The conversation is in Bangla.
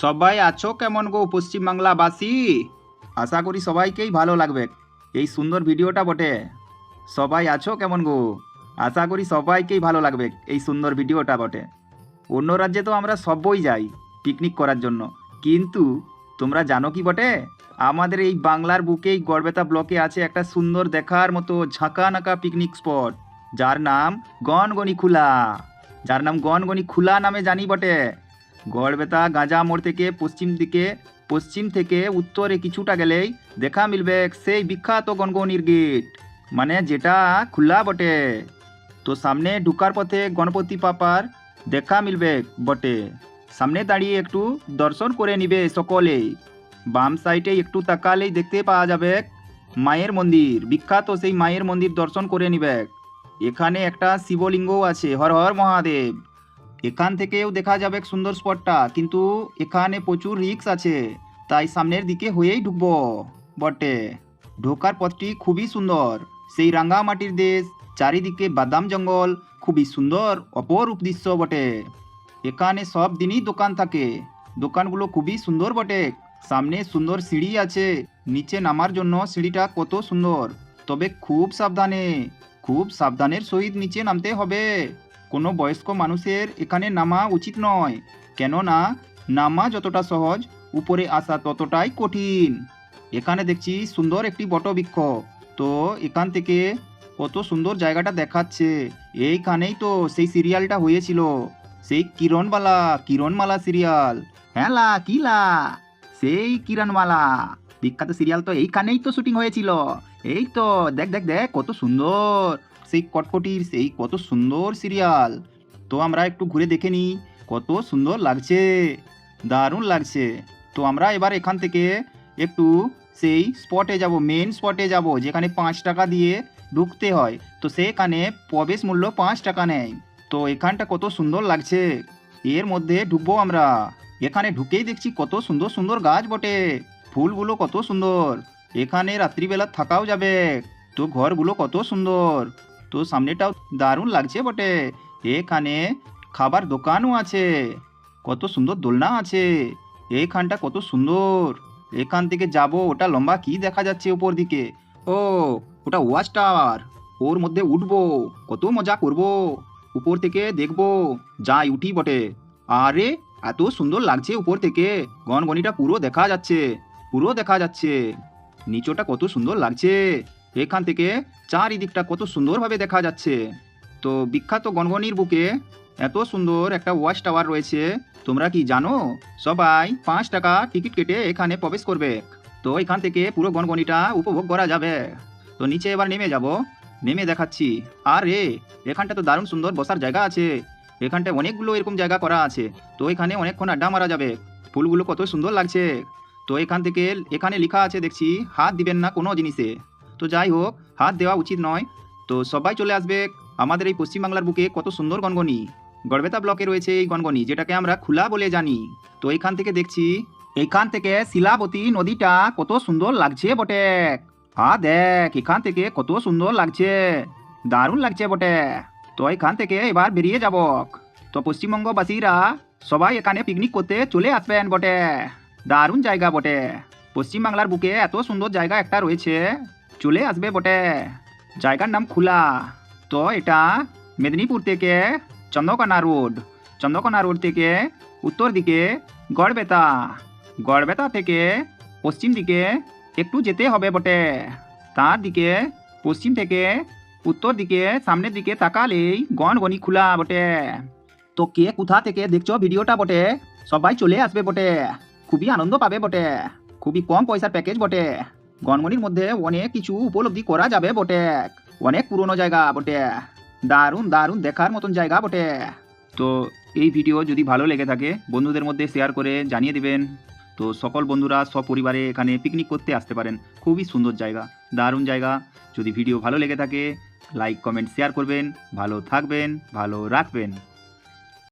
সবাই আছো কেমন গো পশ্চিমবাংলাবাসী? আশা করি সবাইকেই ভালো লাগবে, এই সুন্দর ভিডিওটা বটে। সবাই আছো কেমন গো? আশা করি সবাইকেই ভালো লাগবে, এই সুন্দর ভিডিওটা বটে। অন্য রাজ্যে তো আমরা সবই যাই পিকনিক করার জন্য। কিন্তু তোমরা জানো কি বটে? আমাদের এই বাংলার বুকেই গড়বেতা ব্লকে আছে একটা সুন্দর দেখার মতো ঝাঁকা নাকা পিকনিক স্পট যার নাম গনগনি খুলা যার নাম গনগনি খুলা নামে জানি বটে। গড়বেতা গাঁজা মোড় থেকে পশ্চিম দিকে, পশ্চিম থেকে উত্তরে কিছুটা গেলেই দেখা মিলবে সেই বিখ্যাত গনগনির গেট। মানে যেটা খোলা বটে। তো সামনে ঢুকার পথে গণপতি পাপার দেখা মিলবে বটে। সামনে দাঁড়িয়ে একটু দর্শন করে নিবে সকলেই বাম সাইডে একটু তাকালেই দেখতে পাওয়া যাবে মায়ের মন্দির। বিখ্যাত সেই মায়ের মন্দির দর্শন করে নিবে। এখানে একটা শিবলিঙ্গও আছে। হর হর মহাদেব। এখান থেকেও দেখা যাবে সুন্দর স্পটটা কিন্তু এখানে প্রচুর রিক্স আছে। তাই সামনের দিকে হয়েই ঢুকবো। বটে। ঢোকার পথটি খুবই সুন্দর। সেই রাঙ্গামাটির দেশ, চারিদিকে বাদাম জঙ্গল, খুবই সুন্দর, অপরূপ দৃশ্য বটে। এখানে সব দিনই দোকান থাকে। দোকানগুলো খুবই সুন্দর বটে। সামনে সুন্দর সিঁড়ি আছে। নিচে নামার জন্য সিঁড়িটা কত সুন্দর। তবে খুব সাবধানে। খুব সাবধানের সহিত নিচে নামতে হবে। কোনো বয়স্ক মানুষের এখানে নামা উচিত নয়। কেননা, নামা যতটা সহজ, উপরে আসা ততটাই কঠিন। এখানে দেখছি সুন্দর একটি বটবৃক্ষ। তো এখান থেকে কত সুন্দর জায়গাটা দেখাচ্ছে। এইখানেই তো সেই সিরিয়ালটা হয়েছিল। সেই কিরণবালা, কিরণমালা সিরিয়াল। হ্যাঁ লা, কি লা? সেই কিরণমালা। বিখ্যাত সিরিয়াল তো এইখানেই তো শুটিং হয়েছিল। এই তো, দেখ দেখ দেখ, কত সুন্দর। সেই কটকটির, সেই কত সুন্দর সিরিয়াল। তো আমরা একটু ঘুরে দেখে নিই, কত সুন্দর লাগছে, দারুণ লাগছে। তো আমরা এবার এখান থেকে একটু সেই স্পটে যাব মেন স্পটে যাব, যেখানে পাঁচ টাকা দিয়ে ঢুকতে হয়। তো সেখানে প্রবেশ মূল্য পাঁচ টাকা নেয়। তো এখানটা কত সুন্দর লাগছে। এর মধ্যে ঢুকবো আমরা। এখানে ঢুকেই দেখছি কত সুন্দর সুন্দর গাছ বটে। ফুলগুলো কত সুন্দর। এখানে রাত্রিবেলা থাকাও যাবে। তো ঘরগুলো কত সুন্দর। তো সামনেটাও দারুণ লাগছে বটে। এখানে খাবার দোকানও আছে, কত সুন্দর দোলনা আছে, এইখানটা কত সুন্দর। এখান থেকে যাব, ওটা লম্বা কি দেখা যাচ্ছে উপর দিকে? ও, ওটা ওয়াচ টাওয়ার, ওর মধ্যে উঠবো, কত মজা করব। উপর থেকে দেখব, যাই উঠি বটে। আরে, এত সুন্দর লাগছে উপর থেকে গনগনিটা পুরো দেখা যাচ্ছে, পুরো দেখা যাচ্ছে। নিচটা কত সুন্দর লাগছে। এখান থেকে চারিদিকটা কত সুন্দরভাবে দেখা যাচ্ছে। তো বিখ্যাত গনগনির বুকে এত সুন্দর একটা ওয়াচ টাওয়ার রয়েছে। তোমরা কি জানো? সবাই পাঁচ টাকা টিকিট কেটে এখানে প্রবেশ করবে। তো এখান থেকে পুরো গনগনিটা উপভোগ করা যাবে। তো নিচে এবার নেমে যাব। নেমে দেখাচ্ছি। আর রে এখানটা তো দারুণ সুন্দর বসার জায়গা আছে। এখানটায় অনেকগুলো এরকম জায়গা করা আছে। তো এখানে অনেকক্ষণ আড্ডা মারা যাবে। ফুলগুলো কত সুন্দর লাগছে। তো এখান থেকে এখানে লেখা আছে, দেখছি, হাত দিবেন না কোনো জিনিসে। তো যাই হোক, হাত দেওয়া উচিত নয়। তো সবাই চলে আসবে আমাদের এই পশ্চিমবাংলার বুকে, কত সুন্দর গনগনি। গড়বেতা ব্লকে রয়েছে এই গনগনি, যেটাকে আমরা খুলা বলে জানি। তো এইখান থেকে দেখছি এইখান থেকে শিলাবতী নদীটা কত সুন্দর লাগছে বটে। আ দেখ, এখান থেকে কত সুন্দর লাগছে। দারুণ লাগছে বটে। তো এখান থেকে এবার বেরিয়ে যাব। তো পশ্চিমবঙ্গবাসীরা সবাই এখানে পিকনিক করতে চলে আসবেন বটে। দারুণ জায়গা বটে। পশ্চিমবাংলার বুকে এত সুন্দর জায়গা একটা রয়েছে। চলে আসবে বটে। জায়গার নাম খোলা। তো এটা মেদিনীপুর থেকে চন্দ্রকোনা রোড। চন্দ্রকোনা রোড থেকে উত্তর দিকে গড়বেতা। গড়বেতা থেকে পশ্চিম দিকে একটু যেতে হবে বটে। তার দিকে, পশ্চিম থেকে উত্তর দিকে, সামনের দিকে তাকালেই গনগনি খোলা বটে। তো কে কোথা থেকে দেখছ ভিডিওটা বটে? সবাই চলে আসবে বটে। খুবই আনন্দ পাবে বটে। খুবই কম পয়সার প্যাকেজ বটে। গনগনির মধ্যে অনেক কিছু উপলব্ধি করা যাবে বটে। অনেক পুরনো জায়গা বটে। দারুণ দারুণ দেখার মতন জায়গা বটে। তো এই ভিডিও যদি ভালো লেগে থাকে, বন্ধুদের মধ্যে শেয়ার করে জানিয়ে দিবেন। তো সকল বন্ধুরা, সপরিবারে এখানে পিকনিক করতে আসতে পারেন। খুবই সুন্দর জায়গা, দারুণ জায়গা। যদি ভিডিও ভালো লেগে থাকে লাইক কমেন্ট শেয়ার করবেন। ভালো থাকবেন, ভালো রাখবেন।